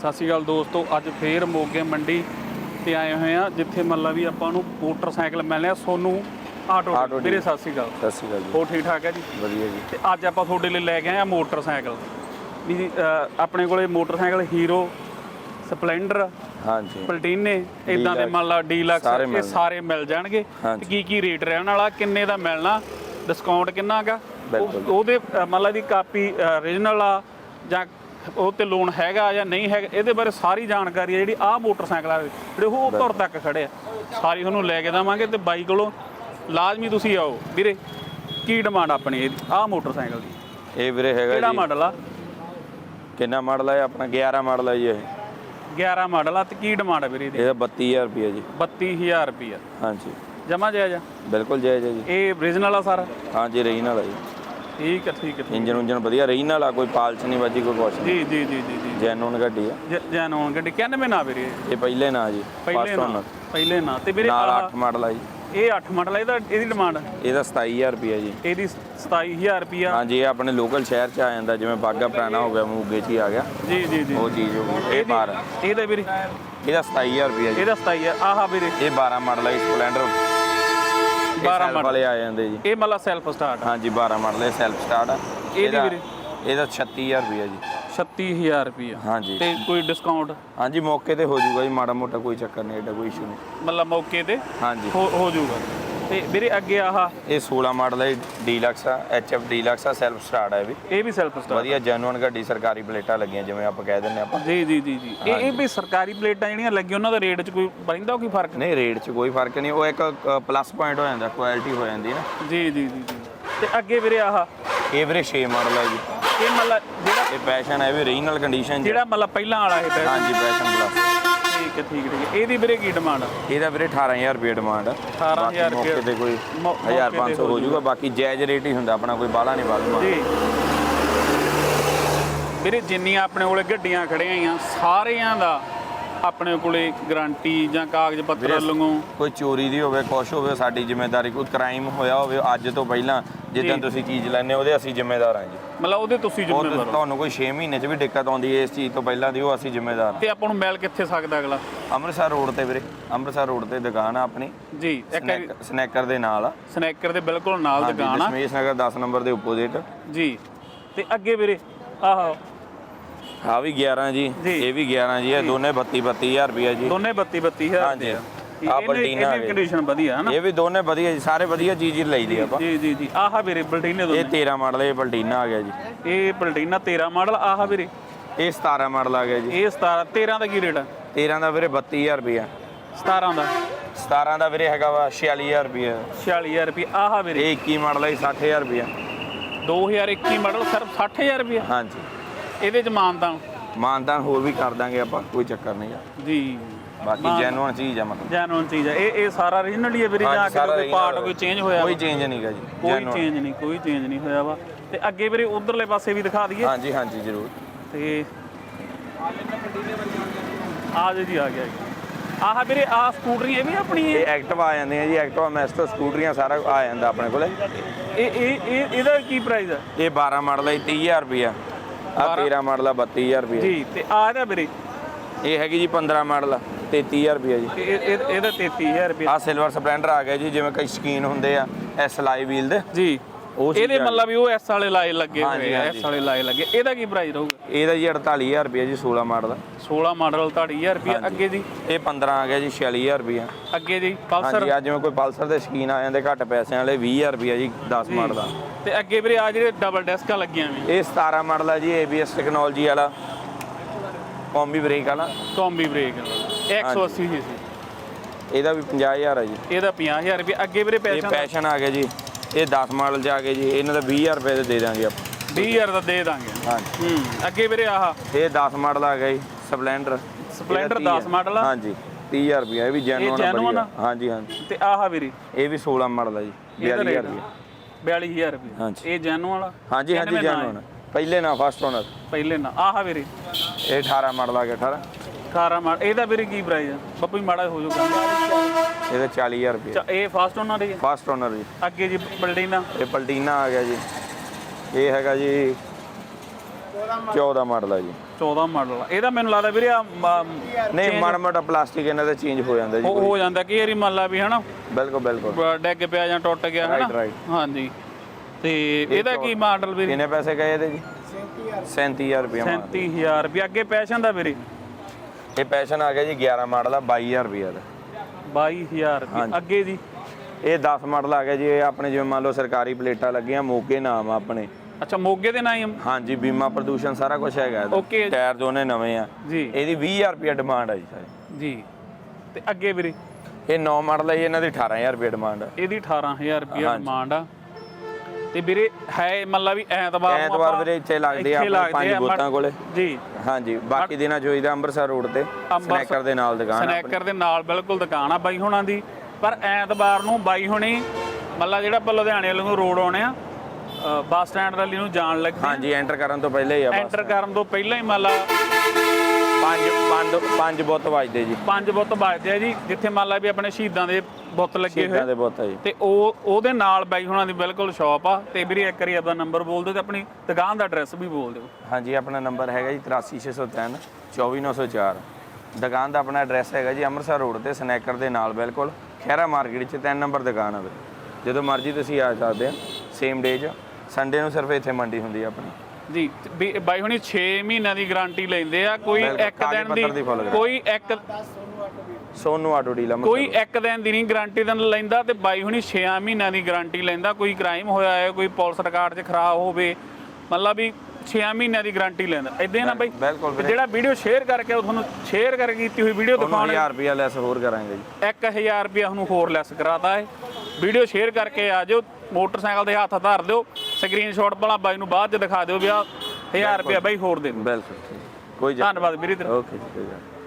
ਸਤਿ ਸ਼੍ਰੀ ਅਕਾਲ ਦੋਸਤੋ ਅੱਜ ਫੇਰ ਮੋਗੇ ਮੰਡੀ ਤੇ ਆਏ ਹੋਏ ਆ ਜਿੱਥੇ ਮੱਲਾ ਵੀ ਆਪਾਂ ਨੂੰ ਮੋਟਰਸਾਈਕਲ ਮਿਲਨੇ ਆ ਸੋਨੂੰ ਆਟੋ। ਵੀਰੇ ਸਤਿ ਸ਼੍ਰੀ ਅਕਾਲ। ਸਤਿ ਸ਼੍ਰੀ ਅਕਾਲ ਜੀ। ਹੋਰ ਠੀਕ ਠਾਕ ਹੈ ਜੀ? ਵਧੀਆ ਜੀ। ਤੇ ਅੱਜ ਆਪਾਂ ਤੁਹਾਡੇ ਲਈ ਲੈ ਕੇ ਆਏ ਆ ਮੋਟਰਸਾਈਕਲ। ਵੀ ਆਪਣੇ ਕੋਲੇ ਮੋਟਰਸਾਈਕਲ ਹੀਰੋ ਸਪਲੈਂਡਰ ਹਾਂਜੀ। ਪਲਟੀਨੇ ਇਦਾਂ ਦੇ ਮੰਨ ਲਾ ਡੀਲਕਸ ਸਾਰੇ ਇਹ ਮਿਲ ਸਾਰੇ ਮਿਲ ਜਾਣਗੇ। ਕੀ ਕੀ ਰੇਟ ਰਹਿਣ ਵਾਲਾ ਕਿੰਨੇ ਦਾ ਮਿਲਣਾ ਡਿਸਕਾਊਂਟ ਕਿੰਨਾਗਾ ਬਿਲਕੁਲ। ਉਹਦੇ ਮੰਨ ਲਾ ਦੀ ਕਾਪੀ origignal ਆ ਜਾਂ ਉਹ ਤੇ ਲੋਨ ਹੈਗਾ ਜਾਂ ਨਹੀਂ ਹੈਗਾ ਇਹਦੇ ਬਾਰੇ ਸਾਰੀ ਜਾਣਕਾਰੀ ਹੈ ਜਿਹੜੀ ਆਹ ਮੋਟਰਸਾਈਕਲ ਆ ਜਿਹੜੇ ਉਹ ਧੁਰ ਤੱਕ ਖੜੇ ਆ। ਸਾਰੀ ਤੁਹਾਨੂੰ ਲੈ ਕੇ ਦਵਾਂਗੇ ਤੇ ਬਾਈ ਕੋਲੋਂ ਲਾਜ਼ਮੀ ਤੁਸੀਂ ਆਓ। ਵੀਰੇ ਕੀ ਡਿਮਾਂਡ ਆਪਣੀ ਇਹਦੀ? ਆਹ ਮੋਟਰਸਾਈਕਲ ਦੀ। ਇਹ ਵੀਰੇ ਹੈਗਾ ਕਿਹੜਾ ਮਾਡਲ ਆ? ਕਿੰਨਾ ਮਾਡਲ ਹੈ ਆਪਣਾ 11 ਮਾਡਲ ਹੈ ਜੀ ਇਹ। 11 ਮਾਡਲ ਆ ਤੇ ਕੀ ਡਿਮਾਂਡ ਆ ਵੀਰੇ ਇਹਦੀ? ਇਹਦਾ 32000 ਰੁਪਏ ਜੀ। 32000 ਰੁਪਿਆ ਹਾਂਜੀ। ਜਮਾ ਜਾਇਜ਼ ਆ? ਬਿਲਕੁਲ ਜਾਇਜ਼ ਜੀ। ਇਹ origignal ਆ ਸਾਰਾ? ਹਾਂਜੀ ਰਹੀ ਨਾਲ ਹੈ ਜੀ। ਠੀਕ ਹੈ ਠੀਕ ਹੈ ਠੀਕ ਇੰਜਨ ਉਂਜਨ ਵਧੀਆ ਰਹੀ ਨਾਲ ਆ ਕੋਈ ਪਾਲਚ ਨਹੀਂ ਵੱਜੀ ਕੋਈ ਕੁਛ ਨਹੀਂ। ਜੀ ਜੀ ਜੀ ਜੀ ਜੀ। ਜੈਨੂਨ ਗੱਡੀ ਆ। ਜ- ਜੈਨੂਨ ਗੱਡੀ। 91 ਨਾ ਵੀਰੇ? ਇਹ? ਪਹਿਲੇ ਨਾ ਜੀ ਪਹਿਲੇ ਫਸਟ ਨਾ ਓਨਰ ਪਹਿਲੇ ਨਾ। ਤੇ ਵੀਰੇ ਨਾਲ ਆਹ 8 ਮਾਡਲ ਆ ਜੀ। ਇਹ 8 ਮਾਡਲ ਆ ਇਹਦਾ ਇਹਦੀ ਡਿਮਾਂਡ ਇਹਦਾ 27000 ਰੁਪਏ ਜੀ। ਇਹਦੀ 27000 ਰੁਪਿਆ ਹਾਂਜੀ ਇਹ ਆਪਣੇ ਲੋਕਲ ਸ਼ਹਿਰ ਚ ਆ ਜਾਂਦਾ ਜਿਵੇਂ ਬਾਗਾ ਪੁਰਾਣਾ ਹੋ ਗਿਆ ਮੂਗੇ ਚ ਹੀ ਆ ਗਿਆ ਜੀ ਜੀ ਜੀ। ਉਹ ਚੀਜ਼ ਹੋ ਗਈ। ਇਹ 12 ਇਹਦਾ ਵੀਰੇ? ਇਹਦਾ 27000 ਰੁਪਏ ਜੀ। ਇਹਦਾ 27000 ਆਹਾ ਵੀਰੇ। ਇਹ 12 ਮਾਡਲ ਹੈ ਸਪਲੈਂਡਰ 12 ਮਾਡਲ। ਵਾਲੇ ਆ ਜਾਂਦੇ ਜੀ। ਇਹ ਮਤਲਬ ਸੈਲਫ ਸਟਾਰਟ ਹਾਂਜੀ 12 ਮਾਡਲ ਇਹ ਸੈਲਫ ਸਟਾਰਟ ਆ। ਇਹਦੀ ਵੀਰੇ? ਇਹਦਾ 36000 ਰੁਪਏ ਜੀ। 36000 ਰੁਪਿਆ ਹਾਂਜੀ। ਤੇ ਕੋਈ ਡਿਸਕਾਊਂਟ ਹਾਂਜੀ ਮੌਕੇ ਤੇ ਹੋ ਜਾਊਗਾ ਜੀ ਮਾੜਾ ਮੋਟਾ ਕੋਈ ਚੱਕਰ ਨਹੀਂ ਐਡਾ ਕੋਈ ਇਸ਼ੂ ਨਹੀਂ। ਮਤਲਬ ਮੌਕੇ ਤੇ ਹਾਂਜੀ। ਹੋ ਹੋ ਜਾਊਗਾ। ਤੇ ਵੀਰੇ ਅੱਗੇ ਆਹਾ ਇਹ 16 ਮਾਡਲ ਹੈ ਡੀਲਕਸ ਆ ਐਚਐਫ ਡੀਲਕਸ ਆ ਸੈਲਫ ਸਟਾਰਟ ਹੈ ਇਹ ਵੀ। ਇਹ ਵੀ ਸੈਲਫ ਸਟਾਰਟ ਵਧੀਆ ਜੈਨੂਨ ਗੱਡੀ ਸਰਕਾਰੀ ਪਲੇਟਾਂ ਲੱਗੀਆਂ ਜਿਵੇਂ ਆਪਾਂ ਕਹਿ ਦਿੰਦੇ ਆਪਾਂ। ਜੀ ਜੀ ਜੀ ਜੀ। ਇਹ ਇਹ ਵੀ ਸਰਕਾਰੀ ਪਲੇਟਾਂ ਜਿਹੜੀਆਂ ਲੱਗੀਆਂ ਉਹਨਾਂ ਦਾ ਰੇਟ 'ਚ ਕੋਈ ਰਹਿੰਦਾ ਕੋਈ ਫ਼ਰਕ? ਨਹੀਂ ਰੇਟ 'ਚ ਕੋਈ ਫ਼ਰਕ ਨਹੀਂ। ਉਹ ਇੱਕ ਪਲੱਸ ਪੁਆਇੰਟ ਹੋ ਜਾਂਦਾ ਕੁਆਲਿਟੀ ਹੋ ਜਾਂਦੀ ਨਾ। ਜੀ ਜੀ ਜੀ ਤੇ ਅੱਗੇ ਵੀਰੇ ਆਹ। ਇਹ ਵੀਰੇ 6 ਮਾਡਲ ਹੈ ਜੀ। ਇਹ ਮਤਲਬ ਜਿਹੜਾ ਇਹ ਪੈਸ਼ਨ ਹੈ ਵੀ ਰੀਜਨਲ ਕੰਡੀਸ਼ਨ ਜਿਹੜਾ ਮਤਲਬ ਪਹਿਲਾਂ ਵਾਲਾ ਇਹ ਬੈਗ ਹਾਂਜੀ ਪੈਸ਼ਨ ਪਲੱਸ ਠੀਕ ਹੈ ਠੀਕ ਹੈ। ਠੀਕ ਇਹਦੀ ਵੀਰੇ ਕੀ ਡਿਮਾਂਡ ਆ? ਇਹਦਾ ਵੀਰੇ 18000 ਰੁਪਏ ਡਿਮਾਂਡ ਆ। 18,000 ਬਾਕੀ ਮੌਕੇ ਤੇ ਕੋਈ ਮੌ- ਮੌਕੇ 1500 ਤੇ ਹੋ ਜਾਊਗਾ। ਬਾਕੀ ਜਾਇਜ਼ ਰੇਟ ਹੀ ਹੁੰਦਾ ਆਪਣਾ ਕੋਈ ਬਾਹਲਾ ਨਹੀਂ ਬਾਹਲਾ ਜੀ। ਵੀਰੇ ਜਿੰਨੀਆਂ ਆਪਣੇ ਕੋਲੇ ਗੱਡੀਆਂ ਖੜੀਆਂ ਆ ਸਾਰਿਆਂ ਦਾ ਆਪਣੇ ਕੋਲੇ ਗਾਰੰਟੀ ਜਾਂ ਕਾਗਜ਼ ਪੱਤਰ ਵੀਰੇ, ਵੱਲੋਂ ਕੋਈ ਚੋਰੀ ਦੀ ਹੋਵੇ ਕੁਛ ਹੋਵੇ ਸਾਡੀ ਜ਼ਿੰਮੇਵਾਰੀ ਕੋਈ ਕ੍ਰਾਈਮ ਹੋਇਆ ਹੋਵੇ ਅੱਜ ਤੋਂ ਪਹਿਲਾਂ ਜਿੱਦਾਂ ਜੀ। ਤੁਸੀਂ ਚੀਜ਼ ਲੈਣੇ ਉਹਦੇ ਅਸੀਂ ਜ਼ਿੰਮੇਦਾਰ ਹਾਂ ਜੀ। ਮਤਲਬ ਉਹਦੇ ਤੁਸੀਂ ਉਹ ਜ਼ਿੰਮੇਵਾਰ ਹੋ। ਤੁਹਾਨੂੰ ਕੋਈ 6 ਮਹੀਨੇ 'ਚ ਵੀ ਦਿੱਕਤ ਆਉਂਦੀ ਹੈ ਇਸ ਚੀਜ਼ ਤੋਂ ਪਹਿਲਾਂ ਦੀ ਉਹ ਅਸੀਂ ਜ਼ਿੰਮੇਦਾਰ ਤੇ ਆਪਾਂ ਨੂੰ ਮਿਲ ਕਿੱਥੇ ਸਕਦਾ ਅਗਲਾ? ਹਾਂ ਅੰਮ੍ਰਿਤਸਰ ਰੋਡ ਤੇ ਵੀਰੇ ਅੰਮ੍ਰਿਤਸਰ ਰੋਡ ਤੇ ਦੁਕਾਨ ਆ ਆਪਣੀ। ਜੀ ਇੱਕ ਸਨੈਕ- ਸਨੈਕਰ ਦੇ ਨਾਲ ਆ। ਸਨੈਕਰ ਦੇ ਬਿਲਕੁਲ ਨਾਲ ਦੁਕਾਨ ਆ। ਦਸ਼ਮੇਸ਼ ਨਗਰ 10 ਨੰਬਰ ਦੇ ਆਪੋਜ਼ਿਟ ਜੀ ਤੇ ਅੱਗੇ ਵੀਰੇ ਆਹੋ। ਆ ਵੀ 11 ਜੀ ਜੀ। ਇਹ ਵੀ 11 ਜੀ ਇਹ ਦੋਨੇ 32 32000 ਰੁਪਏ ਜੀ। ਦੋਨੇ 32 32000 ਹਾਂਜੀ। ਦੇ ਆ ਆਹ ਇਹਦੀ ਗਈ। ਕੰਡੀਸ਼ਨ ਵਧੀਆ ਹੈ ਨਾ ਇਹ ਵੀ ਦੋਨੇ ਵਧੀਆ ਜੀ ਸਾਰੇ ਵਧੀਆ ਚੀਜ਼ ਹੀ ਲਈ ਦੀ ਆਪਾਂ। ਜੀ ਜੀ ਜੀ। ਆਹ ਵੀਰੇ ਬਲਟੀਨੇ ਇਹ ਦੋਨੇ 13 ਮਾਡਲ ਇਹ ਪਲਟੀਨਾ ਆ ਗਿਆ ਜੀ। ਇਹ ਪਲਟੀਨਾ 13 ਮਾਡਲ ਆਹ ਵੀਰੇ। ਇਹ 17 ਮਾਡਲ ਆ ਗਿਆ ਜੀ। ਇਹ 17 13 ਦਾ ਕੀ ਰੇਟ ਆ? 13 ਦਾ ਵੀਰੇ 32000 ਰੁਪਏ 17 ਦਾ। 17 ਦਾ ਵੀਰੇ ਹੈਗਾ ਵਾ 46000 ਰੁਪਏ 46000 ਰੁਪਏ ਆਹ ਵੀਰੇ। ਇਹ 21 ਮਾਡਲ ਹੈ 60000 ਰੁਪਏ 2021 ਮਾਡਲ ਸਿਰਫ 60000 ਰੁਪਏ ਹਾਂਜੀ। ਇਹਦੇ ਚ ਮਾਨਦਾਨ ਮਾਨਦਾਨ ਹੋਰ ਵੀ ਕਰ ਦਾਂਗੇ ਆਪਾਂ ਕੋਈ ਚੱਕਰ ਨਹੀਂ ਆ। ਜੀ। ਬਾਕੀ ਜੈਨੂਨ ਚੀਜ਼ ਆ ਮਤਲਬ। ਜੈਨੂਨ ਚੀਜ਼ ਆ। ਇਹ ਇਹ ਸਾਰਾ origignal ਹੀ ਹੈ ਵੀਰੇ ਜਾਂ ਕਿ ਕੋਈ ਪਾਰਟ ਕੋਈ ਚੇਂਜ ਹੋਇਆ ਕੋਈ? ਚੇਂਜ ਨਹੀਂਗਾ ਜੀ ਕੋਈ। ਚੇਂਜ ਨਹੀਂ ਕੋਈ ਚੇਂਜ ਨਹੀਂ ਹੋਇਆ ਵਾ। ਤੇ ਅੱਗੇ ਵੀਰੇ ਉਧਰਲੇ ਪਾਸੇ ਵੀ ਦਿਖਾ ਦਈਏ। ਹਾਂਜੀ ਹਾਂਜੀ ਜ਼ਰੂਰ। ਤੇ ਆ ਜੀ ਆ ਗਿਆ। ਆਹ ਵੀਰੇ ਆਹ ਸਕੂਟਰੀ ਇਹ ਵੀ ਆਪਣੀ ਇਹ? ਐਕਟਿਵਾ ਆ ਜਾਂਦੇ ਆ ਜੀ ਐਕਟਿਵਾ ਮੈਸਟਰ ਸਕੂਟਰੀਆਂ ਸਾਰਾ ਆ ਜਾਂਦਾ ਆਪਣੇ ਕੋਲੇ। ਇਹ ਇਹ ਇਹ ਇਹਦਾ ਕੀ ਪ੍ਰਾਈਸ ਹੈ ਇਹ 12 ਮਾਡਲ ਹੈ 30000 ਰੁਪਏ ਆ 13 ਮਾਡਲ ਆ 32000 ਰੁਪਏ। ਜੀ ਤੇ ਆ ਇਹਦਾ ਵੀਰੇ? ਇਹ ਹੈਗੀ ਜੀ 15 ਮਾਡਲ 33000 ਰੁਪਏ ਜੀ। ਇਹ ਇਹ- ਇਹਦਾ 33000 ਰੁਪਏ। ਆ ਸਿਲਵਰ ਸਪਲੈਂਡਰ ਆ ਗਿਆ ਜੀ ਜਿਵੇਂ ਕਈ ਸਕੀਨ ਹੁੰਦੇ ਆ ਐਸ ਲਾਈ ਵੀਲ ਦੇ ਜੀ। ਉਹ ਇਹਦੇ ਮਤਲਬ ਵੀ ਉਹ ਐਸ ਵਾਲੇ ਲਾਏ ਲੱਗੇ ਹੋਏ ਆ। ਐਸ ਵਾਲੇ ਲਾਏ ਲੱਗੇ। ਇਹਦਾ ਕੀ ਪ੍ਰਾਈਸ ਰਹੂਗਾ? ਇਹਦਾ ਜੀ 48000 ਰੁਪਏ ਜੀ 16 ਮਾਡਲ। 16 ਮਾਡਲ 28000 ਰੁਪਏ ਅੱਗੇ ਜੀ? ਇਹ 15 ਆ ਗਿਆ ਜੀ 46000 ਰੁਪਏ ਅੱਗੇ ਜੀ? ਪਲਸਰ ਹਾਂਜੀ ਆ ਜਿਵੇਂ ਕੋਈ ਪਲਸਰ ਦੇ ਸਕੀਨ ਆ ਜਾਂਦੇ ਘੱਟ ਪੈਸਿਆਂ ਵਾਲੇ 20000 ਰੁਪਏ ਜੀ 10 ਮਾਡਲ ਦਾ। ਤੇ ਅੱਗੇ ਵੀਰੇ ਆ ਜਿਹੜੇ ਡਬਲ ਡੈਸਕਾਂ ਲੱਗੀਆਂ ਵੀ। ਇਹ 17 ਮਾਡਲ ਆ ਜੀ ABS ਟੈਕਨੋਲੋਜੀ ਵਾਲਾ। ਕੰਬੀ ਬ੍ਰੇਕ ਵਾਲਾ। ਕੌਮਬੀ ਬ੍ਰੇਕ 180 ਸੀ ਇਹਦਾ ਵੀ 50000 ਆ ਜੀ। ਇਹਦਾ 50000 ਰੁਪਏ ਅੱਗੇ ਵੀਰੇ ਪੈਸ਼ਨ ਆ ਗਿਆ ਜੀ। ਇਹ 10 ਮਾਡਲ ਆ ਗਏ ਜੀ ਇਹਨਾਂ ਦਾ 20000 ਰੁਪਏ ਦੇ ਦੇ ਦਾਂਗੇ ਆਪਾਂ। 20000 ਦਾ ਦੇ ਦਾਂਗੇ। ਹਾਂਜੀ। ਹੂੰ ਅੱਗੇ ਵੀਰੇ ਆਹ। ਇਹ 10 ਮਾਡਲ ਆ ਗਿਆ ਜੀ ਸਪਲੈਂਡਰ ਸਪਲੈਂਡਰ ਇਹਦਾ 10 ਮਾਡਲ ਆ। ਹਾਂਜੀ 30000 ਰੁਪਏ ਇਹ ਵੀ ਜੈਨੂਨ genuine ਆ? ਹਾਂਜੀ ਹਾਂਜੀ। ਤੇ ਆਹ ਵੀਰੇ। ਇਹ ਵੀ 16 ਮਾਡਲ ਆ ਜੀ ਇਹਦਾ 42000 ਰੇਟ ਰੁਪਏ। 42000 ਰੁਪਏ। ਹਾਂਜੀ। ਇਹ ਜੈਨੂ ਵਾਲਾ ਹਾਂਜੀ ਹਾਂਜੀ ਕਿੰਨਵੇਂ ਨਾਂ ਜੈਨੂਨ ਪਹਿਲੇ ਨਾ ਫਸਟ ਓਨਰ ਪਹਿਲੇ ਨਾ। ਆਹ ਵੀਰੇ। ਇਹ 18 ਮਾਡਲ ਆ ਗਿਆ 18 ਕਾਰਾ ਮਾਡ ਇਹਦਾ ਵੀਰੇ ਕੀ ਪ੍ਰਾਈਸ ਆ? ਜੀ ਮਾੜਾ ਹੋ ਜਾਊਗਾ। ਇਹਦਾ 40000 ਰੁਪਏ। ਅੱਛਾ ਇਹ ਫਾਸਟ ਉਹਨਾਂ ਦੇ ਫਸਟ ਓਨਰ ਜੀ। ਅੱਗੇ ਜੀ ਬਲਡੀਨਾ ਇਹ ਪਲਟੀਨਾ ਆ ਗਿਆ ਜੀ। ਇਹ ਹੈਗਾ ਜੀ 14 ਮਾਡਲ ਆ ਜੀ। 14 ਮਾਡਲ ਇਹਦਾ ਮੈਨੂੰ ਲੱਗਦਾ ਵੀਰੇ ਆ ਨਹੀਂ ਮਾੜਾ ਮੋਟਾ ਪਲਾਸਟਿਕ ਇਹਨਾਂ ਦਾ ਚੇਂਜ ਹੋ ਜਾਂਦਾ ਜੀ ਹੋ ਹੋ ਜਾਂਦਾ ਕਿ ਯਾਰੀ ਮੰਨ ਲਾ ਵੀ ਹਨਾ? ਬਿਲਕੁਲ ਬਿਲਕੁਲ। ਡਿੱਗ ਪਿਆ ਜਾਂ ਟੁੱਟ ਗਿਆ ਹਨਾ. ਹਾਂਜੀ। ਤੇ ਇਹਦਾ ਕੀ ਮਾਡਲ ਵੀਰੇ? ਕਿੰਨੇ ਪੈਸੇ ਗਏ ਇਹਦੇ ਜੀ? 37000 ਰੁਪਏ 37000 ਰੁਪਏ। ਅੱਗੇ ਪੈਸ਼ਨ ਦਾ ਵੀਰੇ? ਇਹ ਪੈਸ਼ਨ ਆ ਗਿਆ ਜੀ 11 ਮਾਡਲ ਆ 22000 ਰੁਪਏ ਦਾ। 22000 ਰੁਪਏ ਅੱਗੇ ਜੀ ਇਹ 10 ਮਾਡਲ ਆ ਗਿਆ ਜੀ ਇਹ ਆਪਣੇ ਜਿਵੇਂ ਮੰਨ ਲਓ ਸਰਕਾਰੀ ਪਲੇਟਾਂ ਲੱਗੀਆਂ ਮੋਗੇ ਨਾਮ ਆ ਆਪਣੇ। ਅੱਛਾ ਮੋਗੇ ਦੇ ਨਾਂ ਹੀ ਆ? ਹਾਂਜੀ ਬੀਮਾ ਪ੍ਰਦੂਸ਼ਣ ਸਾਰਾ ਕੁਝ ਹੈਗਾ। ਇਹਦਾ। Okay। ਟਾਇਰ ਦੋਨੇ ਨਵੇਂ ਆ। ਜੀ। ਇਹਦੀ 20000 ਰੁਪਏ ਡਿਮਾਂਡ ਆ ਜੀ ਸਾਰੀ। ਜੀ। ਤੇ ਅੱਗੇ ਵੀਰੇ? ਇਹ 9 ਮਾਡਲ ਹੈ ਜੀ, ਇਹਨਾਂ ਦੀ 18000 ਰੁਪਏ ਡਿਮਾਂਡ ਆ। ਇਹਦੀ 18000 ਰੁਪਏ ਡਿਮਾਂਡ ਆ। ਤੇ ਵੀਰੇ ਹੈ ਮਤਲਬ ਵੀ ਐਤਵਾਰ ਨੂੰ ਐਤਵਾਰ ਵੀਰੇ ਇੱਥੇ ਲੱਗਦੇ ਆ ਆਪਣੇ ਪੰਜ ਬੋਤਾਂ ਕੋਲੇ। ਜੀ। ਹਾਂਜੀ ਬਾਕੀ ਦਿਨਾਂ ਚੋਈ ਦਾ ਅੰਮ੍ਰਿਤਸਰ ਰੋਡ ਤੇ ਸਨੈਕਰ ਦੇ ਨਾਲ ਦੁਕਾਨ ਆ। ਸਨੈਕਰ ਦੇ ਨਾਲ ਬਿਲਕੁਲ ਦੁਕਾਨ ਆ ਬਾਈ ਹੁਣਾਂ ਦੀ। ਪਰ ਐਤਵਾਰ ਨੂੰ ਬਾਈ ਹੁਣੀ ਮੱਲਾ ਜਿਹੜਾ ਆਪਾਂ ਲੁਧਿਆਣੇ ਵੱਲੋਂ ਨੂੰ ਰੋਡ ਆਉਣੇ ਆ ਬੱਸ ਸਟੈਂਡ ਵਾਲੀ ਨੂੰ ਜਾਣ ਲੱਗੇ। ਹਾਂਜੀ ਐਂਟਰ ਕਰਨ ਤੋਂ ਪਹਿਲੇ ਹੀ ਆ ਬਸ ਐਂਟਰ ਕਰਨ ਤੋਂ ਪਹਿਲਾਂ ਹੀ ਮੱਲਾ ਪੰਜ ਪੰਜ ਪੰਜ ਬੁੱਤ ਵੱਜਦੇ ਜੀ। ਪੰਜ ਬੁੱਤ ਵੱਜਦੇ ਆ ਜੀ ਜਿੱਥੇ ਮੰਨ ਲਾ ਵੀ ਆਪਣੇ ਸ਼ਹੀਦਾਂ ਦੇ ਬੁੱਤ ਲੱਗੇ ਸ਼ਹੀਦਾਂ ਹੋਏ ਦੇ ਬੁੱਤ ਆ ਜੀ। ਤੇ ਉਹ ਉਹਦੇ ਨਾਲ ਬਾਈ ਹੁਣਾਂ ਦੀ ਬਿਲਕੁਲ ਸ਼ਾਪ ਆ। ਤੇ ਵੀਰੇ ਇੱਕ ਵਾਰੀ ਆਪਦਾ ਨੰਬਰ ਬੋਲ ਦਿਓ ਤੇ ਆਪਣੀ ਦੁਕਾਨ ਦਾ ਐਡਰੈਸ ਵੀ ਬੋਲ ਦਿਓ। ਹਾਂਜੀ ਆਪਣਾ ਨੰਬਰ ਹੈਗਾ ਜੀ 83603 24904 ਦੁਕਾਨ ਦਾ ਆਪਣਾ ਐਡਰੈਸ ਹੈਗਾ ਜੀ ਅੰਮ੍ਰਿਤਸਰ ਰੋਡ ਤੇ ਸਨੈਕਰ ਦੇ ਨਾਲ ਬਿਲਕੁਲ। ਖੈਰਾ ਮਾਰਕੀਟ 'ਚ ਤਿੰਨ ਨੰਬਰ ਦੁਕਾਨ ਆ ਵੀਰੇ। ਜਦੋਂ ਮਰਜ਼ੀ ਤੁਸੀਂ ਆ ਸਕਦੇ ਆ ਸੇਮ ਡੇ 'ਚ। ਸੰਡੇ ਨੂੰ ਸਿਰਫ ਇੱਥੇ ਮੰਡੀ ਹੁੰਦੀ ਆ ਆਪਣੀ। ਜੀ ਵੀ ਬਾਈ ਹੁਣੀ 6 ਮਹੀਨਿਆਂ ਦੀ ਗਾਰੰਟੀ ਲੈਂਦੇ ਆ ਕੋਈ ਬਿਲਕੁਲ, ਇੱਕ ਕਾਗਜ਼ ਦਿਨ ਦੀ ਪੱਤਰ। ਕੋਈ ਇੱਕ ਸੋਨੂ ਆਟੋ ਡੀਲ ਅੰਮ੍ਰਿਤਸਰ ਕੋਈ ਇੱਕ ਦਿਨ ਦੀ ਨਹੀਂ ਗਾਰੰਟੀ ਦਿਨ ਲੈਂਦਾ ਤੇ ਬਾਈ ਹੁਣੀ 6 ਮਹੀਨਿਆਂ ਦੀ ਗਾਰੰਟੀ ਲੈਂਦਾ ਕੋਈ ਕ੍ਰਾਈਮ ਹੋਇਆ ਹੈ ਕੋਈ ਪੁਲਿਸ ਰਿਕਾਰਡ 'ਚ ਖਰਾਬ ਹੋਵੇ ਮਤਲਬ ਵੀ 6 ਮਹੀਨਿਆਂ ਦੀ ਗਾਰੰਟੀ ਲੈਂਦਾ। ਇਦਾਂ ਨਾ ਬਾਈ ਬਿਲਕੁਲ ਤੇ ਜਿਹੜਾ ਵੀਡੀਓ ਸ਼ੇਅਰ ਕਰਕੇ ਉਹ ਤੁਹਾਨੂੰ ਸ਼ੇਅਰ ਕਰਕੇ ਕੀਤੀ ਹੋਈ ਵੀਡੀਓ ਤੁਹਾਨੂੰ ਦਿਖਾਉਣ 1000 ਰੁਪਿਆ ਲੈਸ ਹੋਰ ਕਰਾਂਗੇ ਜੀ। 1000 ਰੁਪਇਆ ਤੁਹਾਨੂੰ ਹੋਰ ਲੈਸ ਕਰਾਤਾ ਹੈ। ਵੀਡੀਓ ਸ਼ੇਅਰ ਕਰਕੇ ਆ ਜਾਓ ਮੋਟਰਸਾਈਕਲ ਦੇ ਹੱਥ ਧਰ ਦਿਓ ਸਕਰੀਨਸ਼ਾਟ ਭਲਾ ਬਾਈ ਨੂੰ ਬਾਅਦ ਚ ਦਿਖਾ ਦਿਓ ਵੀ ਆ 1000 ਰੁਪਇਆ ਬਾਈ ਹੋਰ ਦੇ ਦਿਓ ਬਿਲਕੁਲ। ਕੋਈ ਧੰਨਵਾਦ ਵੀਰੇ ਤੇਰਾ ਓਕੇ ਜੀ ਕੋਈ ਗੱਲ ਨਹੀਂ।